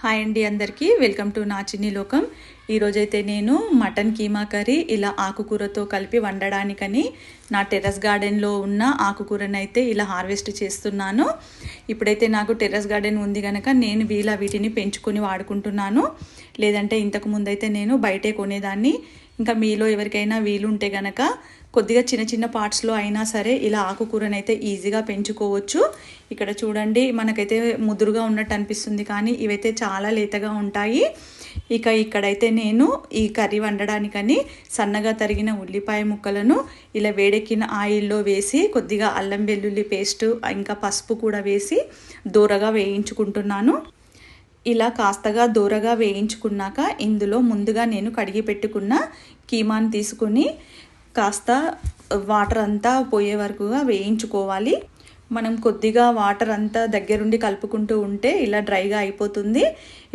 Hi అండి అందరికీ. Welcome to నా చిన్ని లోకం. ఈరోజైతే నేను మటన్ కీమా కర్రీ ఇలా ఆకుకూరతో కలిపి వండడానికని నా టెర్రస్ గార్డెన్లో ఉన్న ఆకుకూరని అయితే ఇలా హార్వెస్ట్ చేస్తున్నాను. ఇప్పుడైతే నాకు టెర్రస్ గార్డెన్ ఉంది కనుక నేను వీలా వీటిని పెంచుకొని వాడుకుంటున్నాను. లేదంటే ఇంతకు అయితే నేను బయటే కొనేదాన్ని. ఇంకా మీలో ఎవరికైనా వీలుంటే కనుక కొద్దిగా చిన్న చిన్న పార్ట్స్లో అయినా సరే ఇలా ఆకుకూరనైతే అయితే ఈజీగా పెంచుకోవచ్చు. ఇక్కడ చూడండి మనకైతే ముదురుగా ఉన్నట్టు అనిపిస్తుంది కానీ ఇవైతే చాలా లేతగా ఉంటాయి. ఇక ఇక్కడైతే నేను ఈ కర్రీ వండడానికని సన్నగా తరిగిన ఉల్లిపాయ ముక్కలను ఇలా వేడెక్కిన ఆయిల్లో వేసి కొద్దిగా అల్లం వెల్లుల్లి పేస్ట్ ఇంకా పసుపు కూడా వేసి దూరగా వేయించుకుంటున్నాను. ఇలా కాస్తగా దూరగా వేయించుకున్నాక ఇందులో ముందుగా నేను కడిగి పెట్టుకున్న కీమాను తీసుకుని కాస్త వాటర్ అంతా పోయే వరకుగా వేయించుకోవాలి. మనం కొద్దిగా వాటర్ అంతా దగ్గరుండి కలుపుకుంటూ ఉంటే ఇలా డ్రైగా అయిపోతుంది.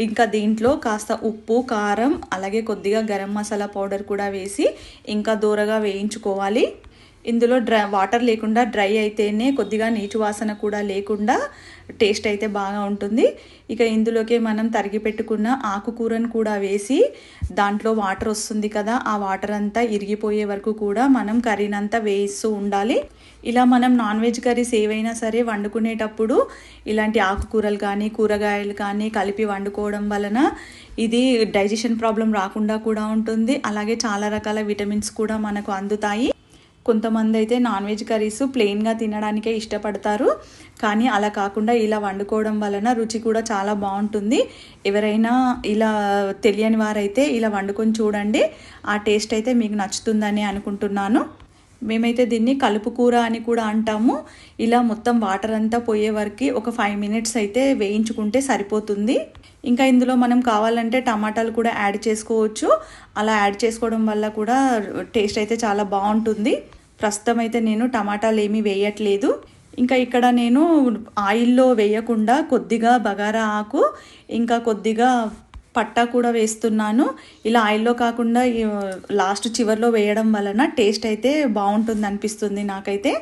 ఇంకా దీంట్లో కాస్త ఉప్పు కారం అలాగే కొద్దిగా గరం మసాలా పౌడర్ కూడా వేసి ఇంకా దూరగా వేయించుకోవాలి. ఇందులో డ్రై వాటర్ లేకుండా డ్రై అయితేనే కొద్దిగా నీచు వాసన కూడా లేకుండా టేస్ట్ అయితే బాగా ఉంటుంది. ఇక ఇందులోకి మనం తరిగి పెట్టుకున్న ఆకుకూరను కూడా వేసి దాంట్లో వాటర్ వస్తుంది కదా ఆ వాటర్ అంతా ఇరిగిపోయే వరకు కూడా మనం కర్రీనంతా వేయిస్తూ ఉండాలి. ఇలా మనం నాన్ వెజ్ కర్రీస్ ఏవైనా సరే వండుకునేటప్పుడు ఇలాంటి ఆకుకూరలు కానీ కూరగాయలు కానీ కలిపి వండుకోవడం వలన ఇది డైజెషన్ ప్రాబ్లం రాకుండా కూడా ఉంటుంది. అలాగే చాలా రకాల విటమిన్స్ కూడా మనకు అందుతాయి. కొంతమంది అయితే నాన్ వెజ్ కర్రీస్ ప్లెయిన్గా తినడానికే ఇష్టపడతారు. కానీ అలా కాకుండా ఇలా వండుకోవడం వలన రుచి కూడా చాలా బాగుంటుంది. ఎవరైనా ఇలా తెలియని వారైతే ఇలా వండుకొని చూడండి. ఆ టేస్ట్ అయితే మీకు నచ్చుతుందని అనుకుంటున్నాను. మేమైతే దీన్ని కలుపు కూర అని కూడా అంటాము. ఇలా మొత్తం వాటర్ అంతా పోయే వరకు ఒక ఫైవ్ మినిట్స్ అయితే వేయించుకుంటే సరిపోతుంది. ఇంకా ఇందులో మనం కావాలంటే టమాటాలు కూడా యాడ్ చేసుకోవచ్చు. అలా యాడ్ చేసుకోవడం వల్ల కూడా టేస్ట్ అయితే చాలా బాగుంటుంది. ప్రస్తుతం అయితే నేను టమాటాలు ఏమీ వేయట్లేదు. ఇంకా ఇక్కడ నేను ఆయిల్లో వేయకుండా కొద్దిగా బగారా ఆకు ఇంకా కొద్దిగా పట్టా కూడా వేస్తున్నాను. ఇలా ఆయిల్లో కాకుండా లాస్ట్ చివరిలో వేయడం వలన టేస్ట్ అయితే బాగుంటుంది అనిపిస్తుంది నాకైతే.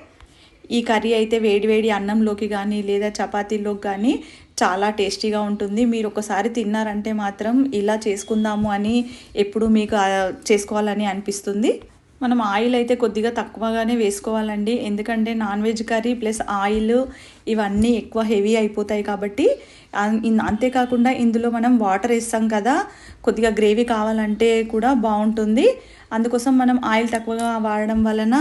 ఈ కర్రీ అయితే వేడివేడి అన్నంలోకి కానీ లేదా చపాతీలోకి కానీ చాలా టేస్టీగా ఉంటుంది. మీరు ఒకసారి తిన్నారంటే మాత్రం ఇలా చేసుకుందాము అని ఎప్పుడు మీకు చేసుకోవాలని అనిపిస్తుంది. మనం ఆయిల్ అయితే కొద్దిగా తక్కువగానే వేసుకోవాలండి. ఎందుకంటే non veg curry plus oil ఇవన్నీ ఎక్కువ హెవీ అయిపోతాయి కాబట్టి అంతేకాకుండా ఇందులో మనం వాటర్ వేస్తాం కదా కొద్దిగా గ్రేవీ కావాలంటే కూడా బాగుంటుంది. అందుకోసం మనం ఆయిల్ తక్కువగా వాడడం వలన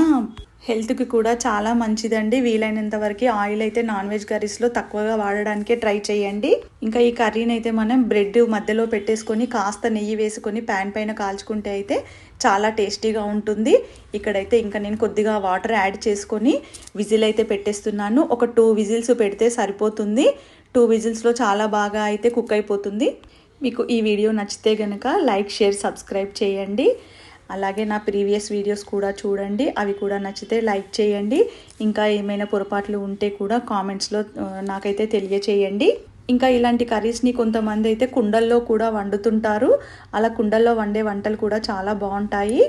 హెల్త్కి కూడా చాలా మంచిదండి. వీలైనంత వరకు ఆయిల్ అయితే నాన్ వెజ్ కర్రీస్లో తక్కువగా వాడడానికే ట్రై చేయండి. ఇంకా ఈ కర్రీని అయితే మనం బ్రెడ్ మధ్యలో పెట్టేసుకొని కాస్త నెయ్యి వేసుకొని ప్యాన్ పైన కాల్చుకుంటే అయితే చాలా టేస్టీగా ఉంటుంది. ఇక్కడైతే ఇంకా నేను కొద్దిగా వాటర్ యాడ్ చేసుకొని విజిల్ అయితే పెట్టేస్తున్నాను. ఒక టూ విజిల్స్ పెడితే సరిపోతుంది. టూ విజిల్స్లో చాలా బాగా అయితే కుక్ అయిపోతుంది. మీకు ఈ వీడియో నచ్చితే కనుక లైక్ షేర్ సబ్స్క్రైబ్ చేయండి. అలాగే నా ప్రీవియస్ వీడియోస్ కూడా చూడండి. అవి కూడా నచ్చితే లైక్ చేయండి. ఇంకా ఏమైనా పొరపాట్లు ఉంటే కూడా కామెంట్స్లో నాకైతే తెలియచేయండి. ఇంకా ఇలాంటి కర్రీస్ని కొంతమంది అయితే కుండల్లో కూడా వండుతుంటారు. అలా కుండల్లో వండే వంటలు కూడా చాలా బాగుంటాయి.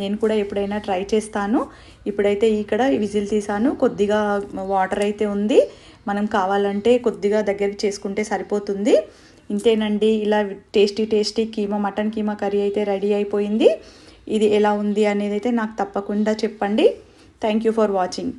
నేను కూడా ఎప్పుడైనా ట్రై చేస్తాను. ఇప్పుడైతే ఇక్కడ విజిల్ తీసాను కొద్దిగా వాటర్ అయితే ఉంది. మనం కావాలంటే కొద్దిగా దగ్గరికి చేసుకుంటే సరిపోతుంది. ఇంతేనండి. ఇలా tasty tasty keema mutton keema curry అయితే రెడీ అయిపోయింది. ఇది ఎలా ఉంది అనేది అయితే నాకు తప్పకుండా చెప్పండి. Thank you for watching